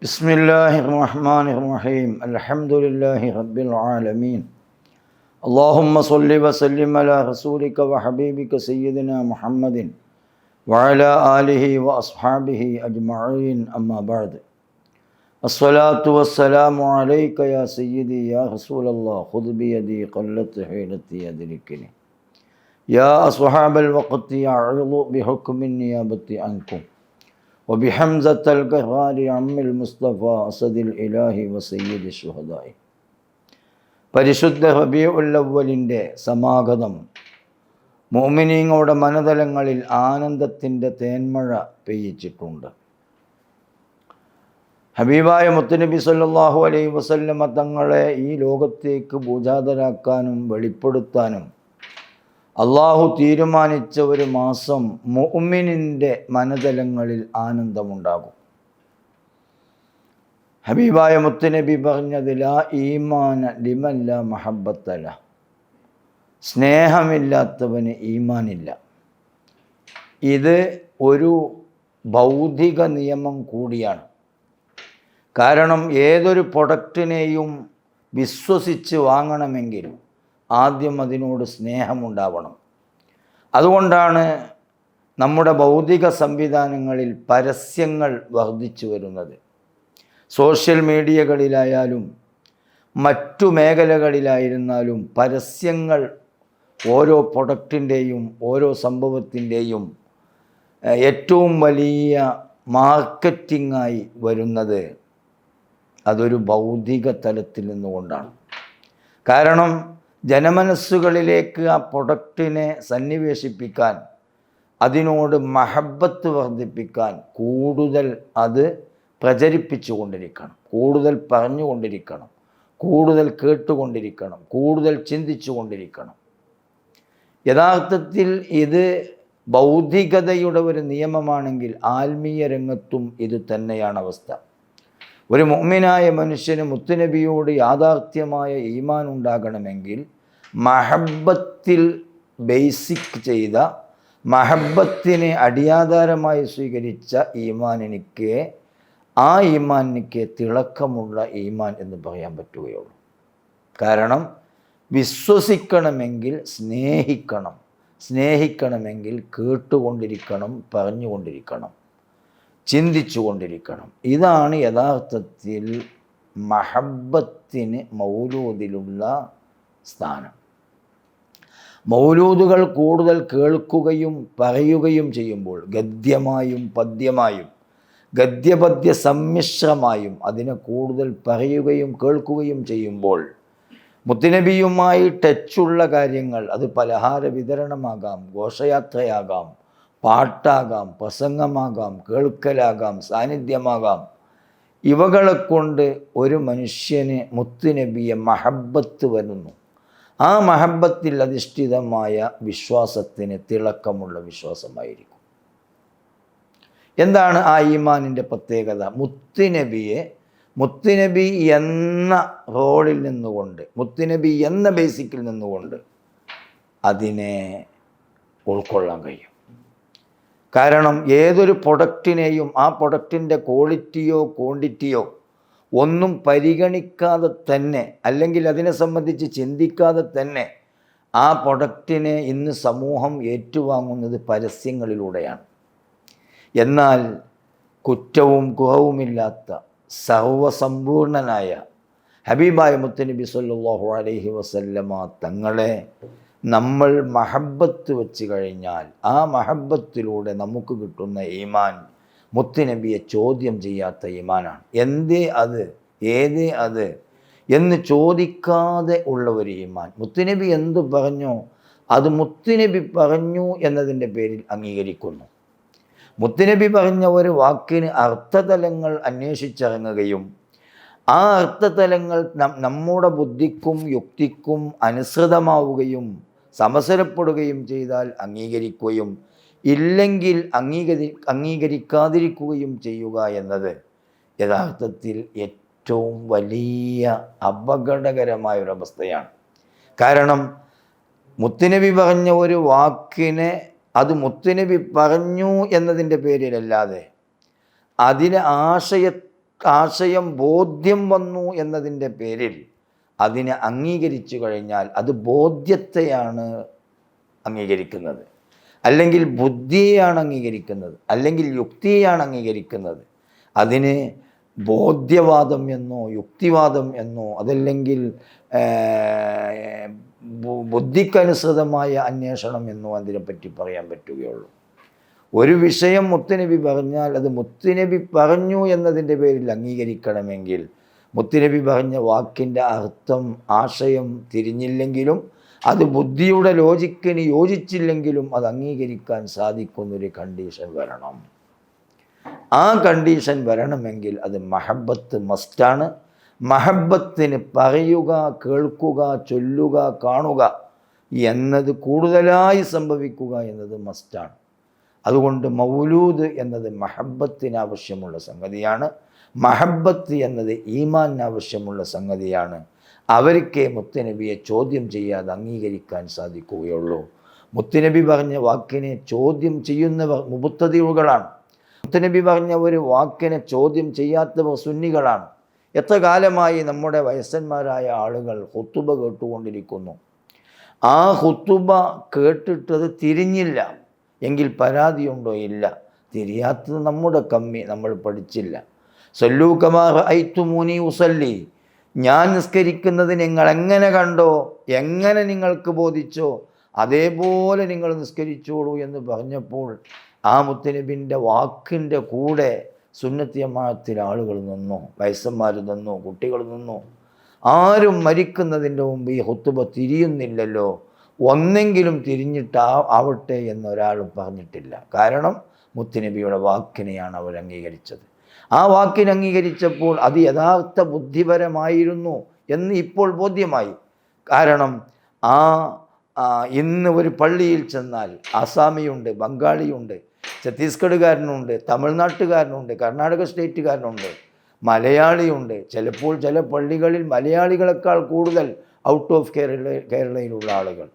بسم الله الرحمن الرحيم. الحمد لله رب العالمين. اللهم صل وسلم على رسولك وحبيبك سيدنا محمد وعلى آله وأصحابه أجمعين. أما بعد. الصلاة والسلام عليك يا سيدي يا رسول الله. خذ بيدي قلت حيلتي أدركني. يا أصحاب الوقت أعرض بحكم النيابة عنكم. وبحمزة القهار عم المصطفى أسد الإله وسيد الشهداء പരിശുദ്ധ റബിയുല്ലവലിൻ്റെ സമാഗതം മോമിനീങ്ങളുടെ മനതലങ്ങളിൽ ആനന്ദത്തിൻ്റെ തേന്മഴ പെയ്യിച്ചിട്ടുണ്ട് ഹബീബായ മുത്തുനബി സല്ലാഹു അലൈ വസല്ലമ തങ്ങളെ ഈ ലോകത്തേക്ക് പൂജാതരാക്കാനും വെളിപ്പെടുത്താനും അള്ളാഹു തീരുമാനിച്ച ഒരു മാസം മുഅ്മിനിന്റെ മനതലങ്ങളിൽ ആനന്ദമുണ്ടാകും. ഹബീബായ മുത്തുനബി പറഞ്ഞത് ലാ ഈമാന ലിമല്ല മഹബത്തല സ്നേഹമില്ലാത്തവന് ഈമാനില്ല. ഇത് ഒരു ഭൗതിക നിയമം കൂടിയാണ്. കാരണം ഏതൊരു പ്രൊഡക്റ്റിനെയും വിശ്വസിച്ച് വാങ്ങണമെങ്കിൽ ആദ്യം അതിനോട് സ്നേഹമുണ്ടാവണം. അതുകൊണ്ടാണ് നമ്മുടെ ഭൗതിക സംവിധാനങ്ങളിൽ പരസ്യങ്ങൾ വർദ്ധിച്ചു വരുന്നത്. സോഷ്യൽ മീഡിയകളിലായാലും മറ്റു മേഖലകളിലായിരുന്നാലും പരസ്യങ്ങൾ ഓരോ പ്രൊഡക്റ്റിന്റെയും ഓരോ സംഭവത്തിന്റെയും ഏറ്റവും വലിയ മാർക്കറ്റിംഗായി വരുന്നത് അതൊരു ഭൗതിക തലത്തിൽ നിന്നുകൊണ്ടാണ്. കാരണം ജനമനസ്സുകളിലേക്ക് ആ പ്രൊഡക്റ്റിനെ സന്നിവേശിപ്പിക്കാൻ അതിനോട് മഹബത്ത് വർദ്ധിപ്പിക്കാൻ കൂടുതൽ അത് പ്രചരിപ്പിച്ചു കൊണ്ടിരിക്കണം കൂടുതൽ പറഞ്ഞുകൊണ്ടിരിക്കണം. കൂടുതൽ കേട്ടുകൊണ്ടിരിക്കണം. കൂടുതൽ ചിന്തിച്ചു കൊണ്ടിരിക്കണം യഥാർത്ഥത്തിൽ ഇത് ബൗദ്ധികതയുടെ ഒരു നിയമമാണെങ്കിൽ ആത്മീയ രംഗത്തും ഇത് തന്നെയാണ് അവസ്ഥ. ഒരു മുഅ്മിനായ മനുഷ്യന് മുത്തുനബിയോട് യാഥാർത്ഥ്യമായ ഈമാൻ ഉണ്ടാകണമെങ്കിൽ മഹബത്തിൽ ബേസിക് ചെയ്ത മഹബത്തിനെ അടിയാധാരമായി സ്വീകരിച്ച ഈമാൻ എനിക്ക് ആ ഈമാൻ എനിക്ക് തിളക്കമുള്ള ഈമാൻ എന്ന് പറയാൻ പറ്റുകയുള്ളൂ. കാരണം വിശ്വസിക്കണമെങ്കിൽ സ്നേഹിക്കണം. സ്നേഹിക്കണമെങ്കിൽ കേട്ടുകൊണ്ടിരിക്കണം പറഞ്ഞുകൊണ്ടിരിക്കണം. ചിന്തിച്ചു കൊണ്ടിരിക്കണം ഇതാണ് യഥാർത്ഥത്തിൽ മഹബത്തിന് മൗലൂദിലുള്ള സ്ഥാനം. മൗലൂദുകൾ കൂടുതൽ കേൾക്കുകയും പറയുകയും ചെയ്യുമ്പോൾ ഗദ്യമായും പദ്യമായും ഗദ്യപദ്യ സമ്മിശ്രമായും അതിനെ കൂടുതൽ പറയുകയും കേൾക്കുകയും ചെയ്യുമ്പോൾ മുത്തുനബിയുമായി ടച്ചുള്ള കാര്യങ്ങൾ അത് പലഹാര വിതരണമാകാം ഘോഷയാത്രയാകാം പാട്ടാകാം പ്രസംഗമാകാം കേൾക്കലാകാം സാന്നിധ്യമാകാം. ഇവകളെ കൊണ്ട് ഒരു മനുഷ്യന് മുത്തുനബിയെ മഹബത്ത് വരുന്നു. ആ മഹബത്തിൽ അധിഷ്ഠിതമായ വിശ്വാസത്തിന് തിളക്കമുള്ള വിശ്വാസമായിരിക്കും. എന്താണ് ആ ഈമാനിന്റെ പ്രത്യേകത? മുത്തുനബിയെ മുത്തുനബി എന്ന റോളിൽ നിന്നുകൊണ്ട് മുത്തുനബി എന്ന ബേസിക്കിൽ നിന്നുകൊണ്ട് അതിനെ ഉൾക്കൊള്ളാൻ കഴിയും. കാരണം ഏതൊരു പ്രൊഡക്റ്റിനെയും ആ പ്രൊഡക്റ്റിന്റെ ക്വാളിറ്റിയോ ക്വാണ്ടിറ്റിയോ ഒന്നും പരിഗണിക്കാതെ തന്നെ അല്ലെങ്കിൽ അതിനെ സംബന്ധിച്ച് ചിന്തിക്കാതെ തന്നെ ആ പ്രൊഡക്റ്റിനെ ഇന്ന് സമൂഹം ഏറ്റുവാങ്ങുന്നത് പരസ്യങ്ങളിലൂടെയാണ്. എന്നാൽ കുറ്റവും കുഹവുമില്ലാത്ത സർവസമ്പൂർണനായ ഹബീബായ മുത്തനബി സല്ലാഹു അലൈഹി വസല്ലമ തങ്ങളെ നമ്മൾ മഹബത്ത് വെച്ച് കഴിഞ്ഞാൽ ആ മഹബത്തിലൂടെ നമുക്ക് കിട്ടുന്ന ഈമാൻ മുത്തുനബിയെ ചോദ്യം ചെയ്യാത്ത ഈമാനാണ്. എന്തേ അത്? ഏതേ അത്? എന്ന് ചോദിക്കാതെ ഉള്ള ഒരു ഈമാൻ. മുത്തുനബി എന്ത് പറഞ്ഞു? അത് മുത്തുനബി പറഞ്ഞു എന്നതിന്റെ പേരിൽ അംഗീകരിക്കുന്നു. മുത്തുനബി പറഞ്ഞ ഒരു വാക്കിന് അർത്ഥതലങ്ങൾ അന്വേഷിച്ചിറങ്ങുകയും ആ അർത്ഥതലങ്ങൾ നമ്മുടെ ബുദ്ധിക്കും യുക്തിക്കും അനുസൃതമാവുകയും സമസരപ്പെടുകയും ചെയ്താൽ അംഗീകരിക്കുകയും ഇല്ലെങ്കിൽ അംഗീകരി അംഗീകരിക്കാതിരിക്കുകയും ചെയ്യുക എന്നത് യഥാർത്ഥത്തിൽ ഏറ്റവും വലിയ അപകടകരമായ ഒരു അവസ്ഥയാണ് കാരണം മുത്തുനബി പറഞ്ഞ ഒരു വാക്കിനെ അത് മുത്തുനബി പറഞ്ഞു എന്നതിന്റെ പേരിലല്ലാതെ അതിന് ആശയ ആശയം ബോധ്യം വന്നു എന്നതിന്റെ പേരിൽ അതിനെ അംഗീകരിച്ചു കഴിഞ്ഞാൽ അത് ബോധ്യത്തെയാണ് അംഗീകരിക്കുന്നത്. അല്ലെങ്കിൽ ബുദ്ധിയെയാണ് അംഗീകരിക്കുന്നത്. അല്ലെങ്കിൽ യുക്തിയെയാണ് അംഗീകരിക്കുന്നത്. അതിന് ബോധ്യവാദം എന്നോ യുക്തിവാദം എന്നോ അതല്ലെങ്കിൽ ബുദ്ധിക്കനുസൃതമായ അന്വേഷണം എന്നോ അതിനെപ്പറ്റി പറയാൻ പറ്റുകയുള്ളൂ. ഒരു വിഷയം മുത്തുനബി പറഞ്ഞാൽ അത് മുത്തുനബി പറഞ്ഞു എന്നതിന്റെ പേരിൽ അംഗീകരിക്കണമെങ്കിൽ മുത്തുനബി പറഞ്ഞ വാക്കിന്റെ അർത്ഥം ആശയം തിരിഞ്ഞില്ലെങ്കിലും അത് ബുദ്ധിയുടെ ലോജിക്കിന് യോജിച്ചില്ലെങ്കിലും അത് അംഗീകരിക്കാൻ സാധിക്കുന്നൊരു കണ്ടീഷൻ വരണം. ആ കണ്ടീഷൻ വരണമെങ്കിൽ അത് മഹബത്ത് മസ്റ്റാണ് മഹബത്തിന് പറയുക കേൾക്കുക ചൊല്ലുക കാണുക എന്നത് കൂടുതലായി സംഭവിക്കുക എന്നത് മസ്റ്റാണ് അതുകൊണ്ട് മൗലൂദ് എന്നത് മഹബത്തിന് ആവശ്യമുള്ള സംഗതിയാണ്. മഹബത്ത് എന്നത് ഈമാൻ ആവശ്യമുള്ള സംഗതിയാണ്. അവർക്കേ മുത്തനബിയെ ചോദ്യം ചെയ്യാതെ അംഗീകരിക്കാൻ സാധിക്കുകയുള്ളൂ. മുത്തനബി പറഞ്ഞ വാക്കിനെ ചോദ്യം ചെയ്യുന്നവർ മുബുത്തതികളാണ് മുത്തനബി പറഞ്ഞ ഒരു വാക്കിനെ ചോദ്യം ചെയ്യാത്തവർ സുന്നികളാണ്. എത്ര കാലമായി നമ്മുടെ വയസ്സന്മാരായ ആളുകൾ ഹുത്തുബ കേട്ടുകൊണ്ടിരിക്കുന്നു. ആ ഹുത്തുബ കേട്ടിട്ടത് തിരിഞ്ഞില്ല. എങ്കിൽ പരാതിയുണ്ടോ? ഇല്ല. തിരിയാത്തത് നമ്മുടെ കമ്മി. നമ്മൾ പഠിച്ചില്ല. സല്ലൂ ഉസല്ലി. ഞാൻ നിസ്കരിക്കുന്നത് നിങ്ങൾ എങ്ങനെ കണ്ടോ എങ്ങനെ നിങ്ങൾക്ക് ബോധിച്ചോ അതേപോലെ നിങ്ങൾ നിസ്കരിച്ചോളൂ എന്ന് പറഞ്ഞപ്പോൾ ആ മുത്തനബിന്റെ വാക്കിന്റെ കൂടെ സുന്നത്തിയമാനത്തിൽ ആളുകൾ നിന്നു വയസ്സന്മാർ നിന്നു കുട്ടികൾ നിന്നു. ആരും മരിക്കുന്നതിന്റെ മുമ്പ് ഈ ഹുത്തുബ തിരിയുന്നില്ലല്ലോ. ഒന്നെങ്കിലും തിരിഞ്ഞിട്ട് ആവട്ടെ എന്നൊരാളും പറഞ്ഞിട്ടില്ല. കാരണം മുത്തുനബിയുടെ വാക്കിനെയാണ് അവർ അംഗീകരിച്ചത്. ആ വാക്കിനെ അംഗീകരിച്ചപ്പോൾ അത് യഥാർത്ഥ ബുദ്ധിപരമായിരുന്നു എന്ന് ഇപ്പോൾ ബോധ്യമായി. കാരണം ആ ഇന്ന് ഒരു പള്ളിയിൽ ചെന്നാൽ ആസാമിയുണ്ട് ബംഗാളിയുണ്ട് ഛത്തീസ്ഗഡുകാരനുണ്ട് തമിഴ്നാട്ടുകാരനുണ്ട് കർണാടക സ്റ്റേറ്റുകാരനുണ്ട് മലയാളിയുണ്ട്. ചിലപ്പോൾ ചില പള്ളികളിൽ മലയാളികളെക്കാൾ കൂടുതൽ ഔട്ട് ഓഫ് കേരള കേരളയിലുള്ള ആളുകൾ.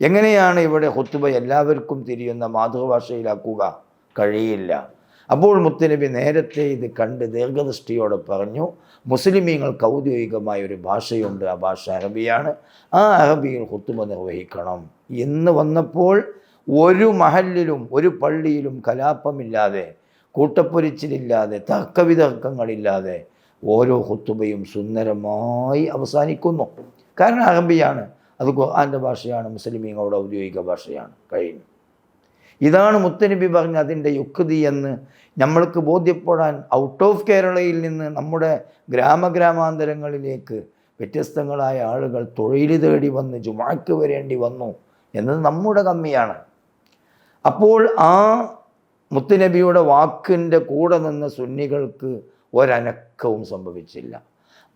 എങ്ങനെയാണ് ഇവിടെ ഹൊത്തുബ എല്ലാവർക്കും തിരിയുന്ന മാതൃഭാഷയിലാക്കുക? കഴിയില്ല. അപ്പോൾ മുത്തനബി നേരത്തെ ഇത് കണ്ട് ദീർഘദൃഷ്ടിയോടെ പറഞ്ഞു മുസ്ലിമീങ്ങൾക്ക് ഔദ്യോഗികമായ ഒരു ഭാഷയുണ്ട് ആ ഭാഷ അറബിയാണ് ആ അറബിയിൽ കുത്തുമ നിർവഹിക്കണം. എന്ന് വന്നപ്പോൾ ഒരു മഹലിലും ഒരു പള്ളിയിലും കലാപമില്ലാതെ കൂട്ടപ്പൊരിച്ചിലില്ലാതെ തർക്കവിതർക്കങ്ങളില്ലാതെ ഓരോ ഹുത്തുബയും സുന്ദരമായി അവസാനിക്കുന്നു. കാരണം അറബിയാണ് അത് ആന്റെ ഭാഷയാണ് മുസ്ലിമീങ്ങളുടെ ഔദ്യോഗിക ഭാഷയാണ്. കഴിഞ്ഞു. ഇതാണ് മുത്തനബി പറഞ്ഞ അതിന്റെ യുക്തി എന്ന് നമ്മൾക്ക് ബോധ്യപ്പെടാൻ ഔട്ട് ഓഫ് കേരളയിൽ നിന്ന് നമ്മുടെ ഗ്രാമഗ്രാമാന്തരങ്ങളിലേക്ക് വ്യത്യസ്തങ്ങളായ ആളുകൾ തൊഴിൽ തേടി വന്ന് ജുമാക്ക് വരേണ്ടി വന്നു എന്നത് നമ്മുടെ കമ്മിയാണ്. അപ്പോൾ ആ മുത്തുനബിയുടെ വാക്കിന്റെ കൂടെ നിന്ന സുന്നികൾക്ക് ഒരനക്കവും സംഭവിച്ചില്ല.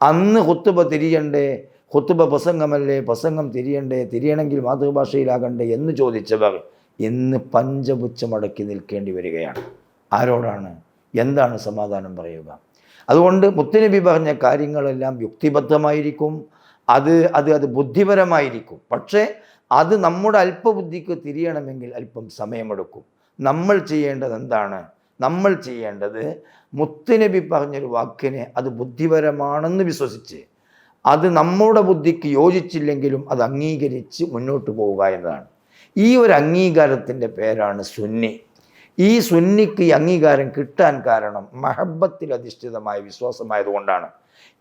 അന്ന് ഹുത്തുബ തിരിയണ്ടേ ഹുത്തുബ പ്രസംഗമല്ലേ പ്രസംഗം തിരിയണ്ടേ തിരിയണമെങ്കിൽ മാതൃഭാഷയിലാകണ്ടേ എന്ന് ചോദിച്ചവർ ഇന്ന് പഞ്ചപുച്ഛമടക്കി നിൽക്കേണ്ടി വരികയാണ്. ആരോടാണ്? എന്താണ് സമാധാനം പറയുക? അതുകൊണ്ട് മുത്തുനബി പറഞ്ഞ കാര്യങ്ങളെല്ലാം യുക്തിബദ്ധമായിരിക്കും. അത് അത് അത് ബുദ്ധിപരമായിരിക്കും. പക്ഷേ അത് നമ്മുടെ അല്പബുദ്ധിക്ക് തിരിയണമെങ്കിൽ അല്പം സമയമെടുക്കും. നമ്മൾ ചെയ്യേണ്ടത് എന്താണ്? നമ്മൾ ചെയ്യേണ്ടത് മുത്തുനബി പറഞ്ഞൊരു വാക്കിനെ അത് ബുദ്ധിപരമാണെന്ന് വിശ്വസിച്ച് അത് നമ്മുടെ ബുദ്ധിക്ക് യോജിച്ചില്ലെങ്കിലും അത് അംഗീകരിച്ച് മുന്നോട്ട് പോവുക എന്നതാണ്. ഈ ഒരു അംഗീകാരത്തിന്റെ പേരാണ് സുന്നി. ഈ സുന്നിക്ക് ഈ അംഗീകാരം കിട്ടാൻ കാരണം മഹബത്തിൽ അധിഷ്ഠിതമായ വിശ്വാസമായതുകൊണ്ടാണ്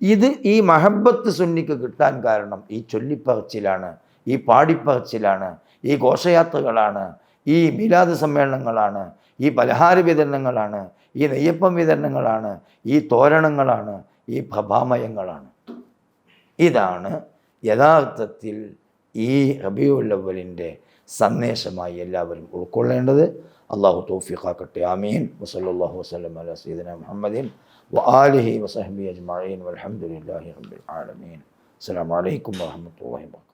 ഇത് ഈ മഹബത്ത് സുന്നിക്ക് കിട്ടാൻ കാരണം ഈ ചൊല്ലിപ്പറച്ചിലാണ് ഈ പാടിപ്പറച്ചിലാണ് ഈ ഘോഷയാത്രകളാണ് ഈ മിലാദ് സമ്മേളനങ്ങളാണ് ഈ പലഹാര വിതരണങ്ങളാണ് ഈ നെയ്യപ്പം വിതരണങ്ങളാണ് ഈ തോരണങ്ങളാണ് ഈ പ്രഭാമയങ്ങളാണ് ഇതാണ് യഥാർത്ഥത്തിൽ ഈ റബിയുല്ലവലിന്റെ സന്ദേശമായി എല്ലാവരും ഉൾക്കൊള്ളേണ്ടത്. അള്ളാഹു തോഫിഖാക്കട്ടെ. ആമീൻ. വസല്ലാഹു വസ്ലം അല സീദന മുഹമ്മദിൻ വ ആലിഹി വസഹബി അജ്മീൻ വലഹമുല്ലാഹി റബ്ബിൽ ആലമീൻ. അസ്സാം വലൈക്കും വാഹമത്തല്ലാ വാ